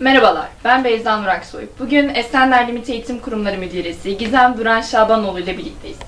Merhabalar, ben Beyza Nur Aksoy. Bugün Esenler Limit Eğitim Kurumları Müdüresi Gizem Duran Şabanoğlu ile birlikteyiz.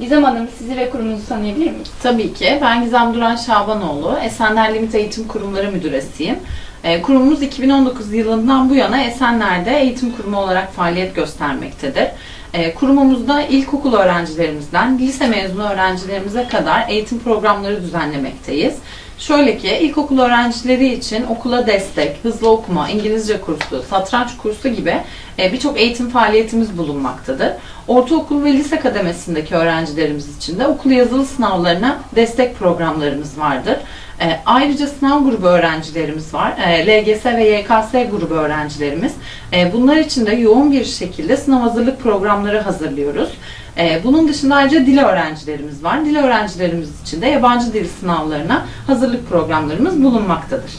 Gizem Hanım, sizi ve kurumunuzu tanıyabilir miyiz? Tabii ki. Ben Gizem Duran Şabanoğlu. Esenler Limit Eğitim Kurumları Müdüresiyim. Ee, Kurumumuz 2019 yılından bu yana Esenler'de eğitim kurumu olarak faaliyet göstermektedir. Ee, Kurumumuzda ilkokul öğrencilerimizden lise mezunu öğrencilerimize kadar eğitim programları düzenlemekteyiz. Şöyle ki ilkokul öğrencileri için okula destek, hızlı okuma, İngilizce kursu, satranç kursu gibi e, birçok eğitim faaliyetimiz bulunmaktadır. Ortaokul ve lise kademesindeki öğrencilerimiz için de okul yazılı sınavlarına destek programlarımız vardır. E, Ayrıca sınav grubu öğrencilerimiz var. E, LGS ve YKS grubu öğrencilerimiz. E, Bunlar için de yoğun bir şekilde sınav hazırlık programları hazırlıyoruz. E, Bunun dışında ayrıca dil öğrencilerimiz var. Dil öğrencilerimiz için de yabancı dil sınavlarına hazırlık programlarımız bulunmaktadır.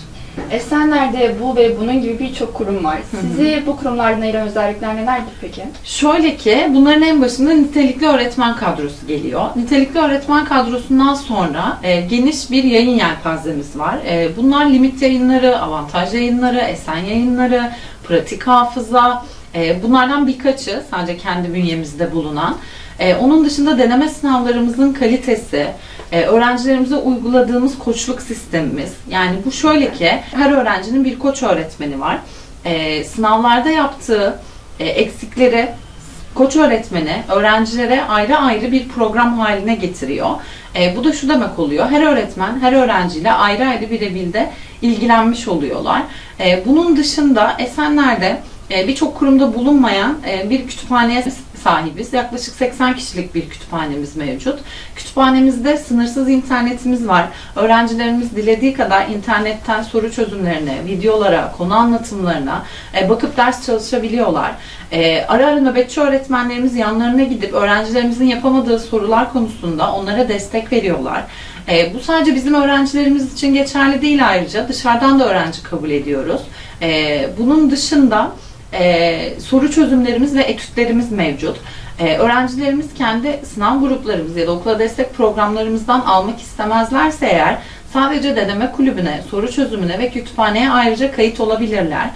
Esenler'de bu ve bunun gibi birçok kurum var. Sizi bu kurumlardan ayıran özellikler nelerdir peki? Şöyle ki bunların en başında nitelikli öğretmen kadrosu geliyor. Nitelikli öğretmen kadrosundan sonra e, geniş bir yayın yelpazemiz var. E, bunlar limit yayınları, avantaj yayınları, esen yayınları, pratik hafıza, e, bunlardan birkaçı sadece kendi bünyemizde bulunan. E, onun dışında deneme sınavlarımızın kalitesi, e, öğrencilerimize uyguladığımız koçluk sistemimiz. Yani bu şöyle ki her öğrencinin bir koç öğretmeni var. E, sınavlarda yaptığı e, eksikleri koç öğretmeni öğrencilere ayrı ayrı bir program haline getiriyor. Bu da şu demek oluyor. Her öğretmen her öğrenciyle ayrı ayrı birebir de ilgilenmiş oluyorlar. Bunun dışında Esenler'de birçok kurumda bulunmayan bir kütüphaneye sahibiz. Yaklaşık 80 kişilik bir kütüphanemiz mevcut. Kütüphanemizde sınırsız internetimiz var. Öğrencilerimiz dilediği kadar internetten soru çözümlerine, videolara, konu anlatımlarına e, bakıp ders çalışabiliyorlar. E, Ara ara nöbetçi öğretmenlerimiz yanlarına gidip öğrencilerimizin yapamadığı sorular konusunda onlara destek veriyorlar. E, bu sadece bizim öğrencilerimiz için geçerli değil ayrıca dışarıdan da öğrenci kabul ediyoruz. Bunun dışında e, soru çözümlerimiz ve etütlerimiz mevcut. E, öğrencilerimiz kendi sınav gruplarımız ya da okula destek programlarımızdan almak istemezlerse eğer sadece deneme kulübüne, soru çözümüne ve kütüphaneye ayrıca kayıt olabilirler.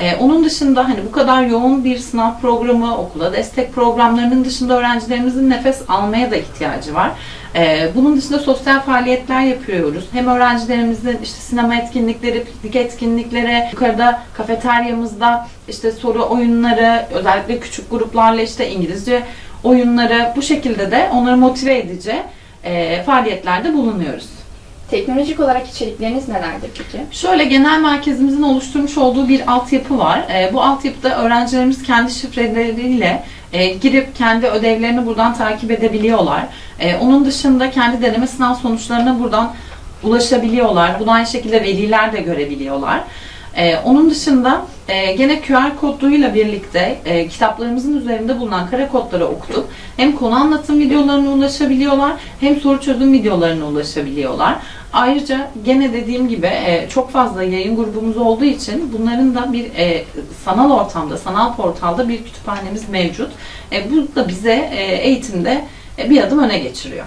Ee, onun dışında hani bu kadar yoğun bir sınav programı, okula destek programlarının dışında öğrencilerimizin nefes almaya da ihtiyacı var. Ee, bunun dışında sosyal faaliyetler yapıyoruz. Hem öğrencilerimizin işte sinema etkinlikleri, piknik etkinlikleri, yukarıda kafeteryamızda işte soru oyunları, özellikle küçük gruplarla işte İngilizce oyunları bu şekilde de onları motive edici e, faaliyetlerde bulunuyoruz. Teknolojik olarak içerikleriniz nelerdir peki? Şöyle genel merkezimizin oluşturmuş olduğu bir altyapı var. E, bu altyapıda öğrencilerimiz kendi şifreleriyle e, girip kendi ödevlerini buradan takip edebiliyorlar. E, onun dışında kendi deneme sınav sonuçlarına buradan ulaşabiliyorlar. Bunu aynı şekilde veliler de görebiliyorlar. E, onun dışında e, gene QR koduyla birlikte e, kitaplarımızın üzerinde bulunan kare kodları okutup hem konu anlatım videolarına ulaşabiliyorlar hem soru çözüm videolarına ulaşabiliyorlar. Ayrıca gene dediğim gibi e, çok fazla yayın grubumuz olduğu için bunların da bir e, sanal ortamda, sanal portalda bir kütüphanemiz mevcut. E, bu da bize eğitimde bir adım öne geçiriyor.